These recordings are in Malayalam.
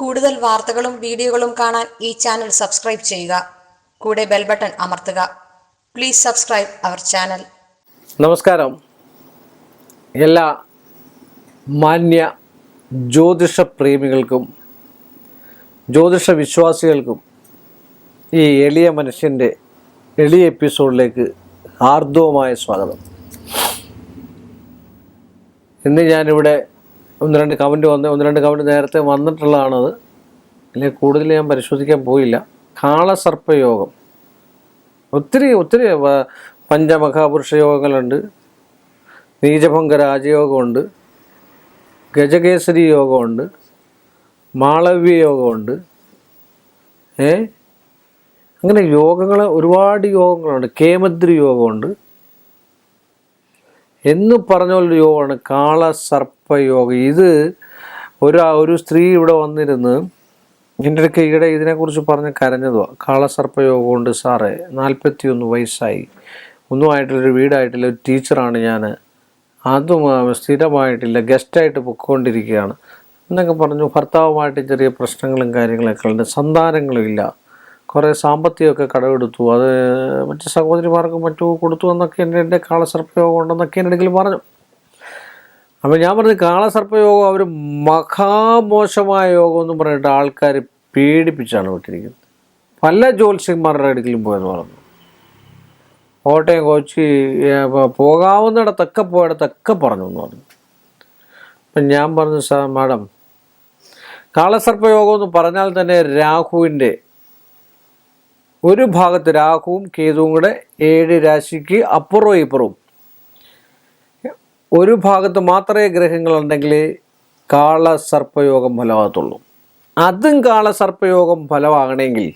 കൂടുതൽ വാർത്തകളും വീഡിയോകളും കാണാൻ ഈ ചാനൽ സബ്സ്ക്രൈബ് ചെയ്യുക. കൂടെ ബെൽ ബട്ടൺ അമർത്തുക. പ്ലീസ് സബ്സ്ക്രൈബ് അവർ ചാനൽ നമസ്കാരം. എല്ലാ മാന്യ ജ്യോതിഷ പ്രേമികൾക്കും ജ്യോതിഷ വിശ്വാസികൾക്കും ഈ എളിയ മനുഷ്യന്റെ എളിയ എപ്പിസോഡിലേക്ക് ഹാർദവമായ സ്വാഗതം. ഇന്ന് ഞാനിവിടെ ഒന്ന് രണ്ട് കമന്റ് വന്ന് ഒന്ന് രണ്ട് കമന്റ് നേരത്തെ വന്നിട്ടുള്ളതാണത്. അല്ലെങ്കിൽ കൂടുതൽ ഞാൻ പരിശോധിക്കാൻ പോയില്ല. കാളസർപ്പയോഗം. ഒത്തിരി ഒത്തിരി പഞ്ചമഹാപുരുഷ യോഗങ്ങളുണ്ട് നീചഭംഗ രാജയോഗമുണ്ട്. ഗജകേസരി യോഗമുണ്ട് മാളവ്യ യോഗമുണ്ട് ഏ? അങ്ങനെ യോഗങ്ങൾ ഒരുപാട് യോഗങ്ങളുണ്ട്. കേമദ്രി യോഗമുണ്ട് എന്ന് പറഞ്ഞ പോലൊരു യോഗമാണ് കാളസർപ്പയോഗം ഇത് ഒരു ഒരു സ്ത്രീ ഇവിടെ വന്നിരുന്ന് എന്റെ അടുക്ക് ഈയിടെ ഇതിനെക്കുറിച്ച് പറഞ്ഞ് കരഞ്ഞതുവാ. കാളസർപ്പ ഉണ്ട് സാറേ. നാൽപ്പത്തി ഒന്ന് വയസ്സായി. ഒന്നും ആയിട്ടില്ല ഒരു വീടായിട്ടില്ല ഒരു ടീച്ചറാണ് ഞാൻ അതും സ്ഥിരമായിട്ടില്ല ഗസ്റ്റായിട്ട് പൊയ്ക്കൊണ്ടിരിക്കുകയാണ്. എന്നൊക്കെ പറഞ്ഞു ഭർത്താവുമായിട്ട് ചെറിയ പ്രശ്നങ്ങളും കാര്യങ്ങളൊക്കെ ഉണ്ട്. സന്താനങ്ങളും ഇല്ല. കുറേ സാമ്പത്തികമൊക്കെ കടമെടുത്തു. അത് മറ്റ് സഹോദരിമാർക്കും മറ്റു കൊടുത്തു എന്നൊക്കെ എന്റെ എന്റെ കാളസർപ്പയോഗം ഉണ്ടെന്നൊക്കെ എന്റെ അടുക്കൽ പറഞ്ഞു. അപ്പോൾ ഞാൻ പറഞ്ഞു കാളസർപ്പയോഗം അവർ മഹാമോശമായ യോഗം എന്ന് പറഞ്ഞിട്ട് ആൾക്കാർ പേടിപ്പിച്ചാണ് വിട്ടിരിക്കുന്നത്. പല ജ്യോത്സ്യന്മാരുടെ അടുക്കലും പോയെന്ന് പറഞ്ഞു. കോട്ടയം കൊച്ചി പോകാവുന്നിടത്തൊക്കെ പോയിടത്തൊക്കെ പറഞ്ഞു എന്ന് പറഞ്ഞു. അപ്പം ഞാൻ പറഞ്ഞു സാർ മാഡം കാളസർപ്പയോഗം എന്ന് പറഞ്ഞാൽ തന്നെ രാഹുവിന്റെ ഒരു ഭാഗത്ത് രാഹുവും കേതുവും കൂടെ ഏഴ് രാശിക്ക് അപ്പുറവും ഇപ്പുറവും. ഒരു ഭാഗത്ത് മാത്രമേ ഗ്രഹങ്ങളുണ്ടെങ്കിൽ കാളസർപ്പയോഗം ഫലമാകത്തുള്ളൂ. അതും കാളസർപ്പയോഗം ഫലമാകണമെങ്കിൽ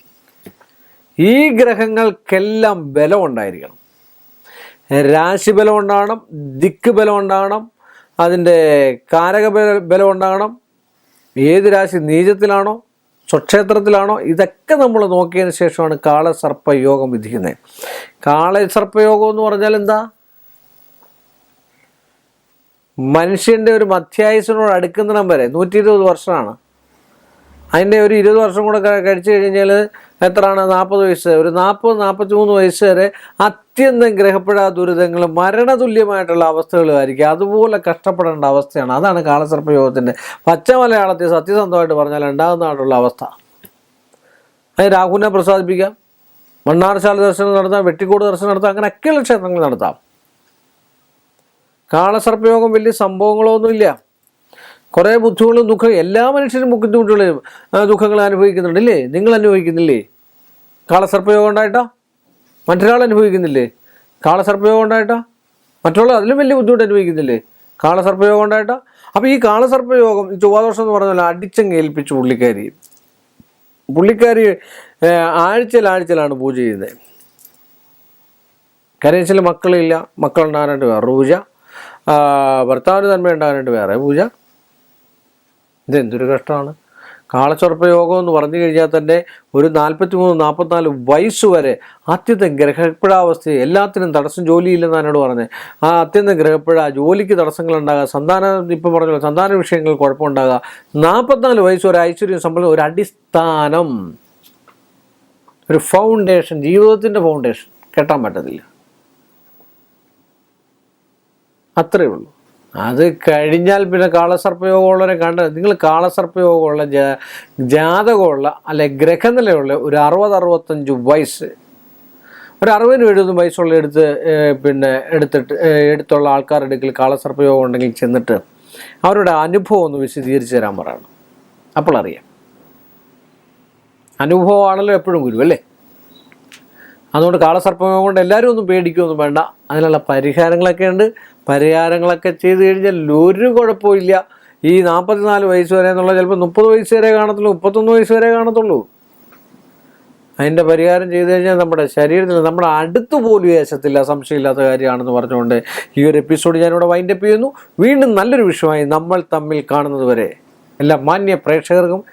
ഈ ഗ്രഹങ്ങൾക്കെല്ലാം ബലം ഉണ്ടായിരിക്കണം രാശി ബലം ഉണ്ടാകണം ദിക്ക് ബലം ഉണ്ടാകണം അതിന്റെ കാരക ബല- ഉണ്ടാകണം ഏത് രാശി നീചത്തിലാണോ സ്വക്ഷേത്രത്തിലാണോ? ഇതൊക്കെ നമ്മൾ നോക്കിയതിന് ശേഷമാണ് കാളസർപ്പയോഗം വിധിക്കുന്നത്. കാളസർപ്പയോഗം എന്ന് പറഞ്ഞാൽ എന്താ? മനുഷ്യന്റെ ഒരു മധ്യായുസിനോട് അടുക്കുന്നിടം വരെ നൂറ്റി ഇരുപത് വർഷമാണ്. അതിന്റെ ഒരു ഇരുപത് വർഷം കൂടെ കഴിച്ചു കഴിഞ്ഞാൽ എത്രയാണ്? നാൽപ്പത് വയസ്സ്. ഒരു നാൽപ്പത് നാൽപ്പത്തി മൂന്ന് വയസ്സ് വരെ അത്യന്തം ഗ്രഹപ്പെടാ ദുരിതങ്ങൾ മരണതുല്യമായിട്ടുള്ള അവസ്ഥകളുമായിരിക്കും. അതുപോലെ കഷ്ടപ്പെടേണ്ട അവസ്ഥയാണ്. അതാണ് കാലസർപ്പയോഗത്തിന്റെ പച്ച മലയാളത്തിൽ സത്യസന്ധമായിട്ട് പറഞ്ഞാൽ ഉണ്ടാകുന്നതായിട്ടുള്ള അവസ്ഥ. അത് രാഹുവിനെ പ്രസാദിപ്പിക്കാം. മണ്ണാർശാല ദർശനം നടത്താം. വെട്ടിക്കോട് ദർശനം നടത്താം. അങ്ങനെയൊക്കെയുള്ള ക്ഷേത്രങ്ങൾ നടത്താം. കാളസർപ്പയോഗം വലിയ സംഭവങ്ങളൊന്നുമില്ല. കുറേ ബുദ്ധിമുട്ടുകളും ദുഃഖം എല്ലാ മനുഷ്യരും ബുദ്ധിമുട്ടുകളും ദുഃഖങ്ങൾ അനുഭവിക്കുന്നുണ്ടല്ലേ? നിങ്ങൾ അനുഭവിക്കുന്നില്ലേ? കാളസർപ്പയോഗം ഉണ്ടായിട്ടാ? മറ്റൊരാൾ അനുഭവിക്കുന്നില്ലേ? കാളസർപ്പയോഗം ഉണ്ടായിട്ടാ? മറ്റുള്ള അതിലും വലിയ ബുദ്ധിമുട്ട് അനുഭവിക്കുന്നില്ലേ? കാളസർപ്പയോഗം ഉണ്ടായിട്ടാ? അപ്പോൾ ഈ കാളസർപ്പയോഗം ഈ ചൊവ്വാദോഷം എന്ന് പറഞ്ഞാൽ അടിച്ചങ്ങ് ഏൽപ്പിച്ചു പുള്ളിക്കാരി. പുള്ളിക്കാരി ആഴ്ചയിൽ ആഴ്ചയിലാണ് പൂജ ചെയ്യുന്നത്. കാര്യം വെച്ചാൽ മക്കളില്ല. മക്കളുണ്ടാകാനായിട്ട് വേറെ പൂജ. ഭർത്താവിന് നന്മ ഉണ്ടാകാനായിട്ട് വേറെ പൂജ. ഇതെന്തൊരു കഷ്ടമാണ്? കാളച്ചുറപ്പ യോഗം എന്ന് പറഞ്ഞു കഴിഞ്ഞാൽ തന്നെ ഒരു നാൽപ്പത്തി മൂന്ന് നാൽപ്പത്തിനാല് വയസ്സ് വരെ അത്യന്തം ഗ്രഹപ്പിഴാവസ്ഥ എല്ലാത്തിനും തടസ്സം ജോലിയില്ലെന്ന് എന്നോട് പറഞ്ഞത്. ആ അത്യന്തം ഗ്രഹപ്പിഴ ജോലിക്ക് തടസ്സങ്ങളുണ്ടാകുക സന്താനം ഇപ്പം പറഞ്ഞല്ലോ സന്താന വിഷയങ്ങൾ കുഴപ്പമുണ്ടാകുക നാൽപ്പത്തിനാല് വയസ്സ് വരെ ഐശ്വര്യം സംബന്ധിച്ച ഒരു അടിസ്ഥാനം ഒരു ഫൗണ്ടേഷൻ ജീവിതത്തിന്റെ ഫൗണ്ടേഷൻ കെട്ടാൻ പറ്റത്തില്ല. അത്രയേ ഉള്ളൂ. അത് കഴിഞ്ഞാൽ പിന്നെ കാളസർപ്പയോഗമുള്ളവരെ കണ്ട് നിങ്ങൾ കാളസർപ്പയോഗമുള്ള ജാതകമുള്ള അല്ലെ ഗ്രഹനിലയുള്ള ഒരു അറുപത് അറുപത്തഞ്ച് വയസ്സ് ഒരു അറുപതിനും എഴുപതും വയസ്സുള്ള എടുത്ത് പിന്നെ എടുത്തിട്ട് എടുത്തുള്ള ആൾക്കാരുടെ അടുക്കൽ കാളസർപ്പയോഗം ഉണ്ടെങ്കിൽ ചെന്നിട്ട് അവരുടെ അനുഭവം ഒന്ന് വിശദീകരിച്ച് തരാൻ പറയണം. അപ്പോൾ അറിയാം. അനുഭവമാണല്ലോ എപ്പോഴും ഗുരു അല്ലേ? അതുകൊണ്ട് കാളസർപ്പം കൊണ്ട് എല്ലാവരും ഒന്നും പേടിക്കുകയൊന്നും വേണ്ട. അതിനുള്ള പരിഹാരങ്ങളൊക്കെ ഉണ്ട്. പരിഹാരങ്ങളൊക്കെ ചെയ്ത് കഴിഞ്ഞാൽ ഒരു കുഴപ്പമില്ല ഈ നാൽപ്പത്തിനാല് വയസ്സ് വരെ എന്നുള്ള ചിലപ്പോൾ മുപ്പത് വയസ്സ് വരെ കാണത്തുള്ളൂ മുപ്പത്തൊന്ന് വയസ്സ് വരെ കാണത്തുള്ളൂ. അതിന്റെ പരിഹാരം ചെയ്തു കഴിഞ്ഞാൽ നമ്മുടെ ശരീരത്തിൽ നമ്മുടെ അടുത്ത് പോലും ഏശത്തില്ല സംശയമില്ലാത്ത കാര്യമാണെന്ന് പറഞ്ഞുകൊണ്ട് ഈ ഒരു എപ്പിസോഡ് ഞാനിവിടെ വൈൻഡപ്പ് ചെയ്യുന്നു. വീണ്ടും നല്ലൊരു വിഷയമായി നമ്മൾ തമ്മിൽ കാണുന്നത് വരെ എല്ലാ മാന്യ പ്രേക്ഷകർക്കും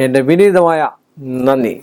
എന്റെ വിനീതമായ നന്ദി.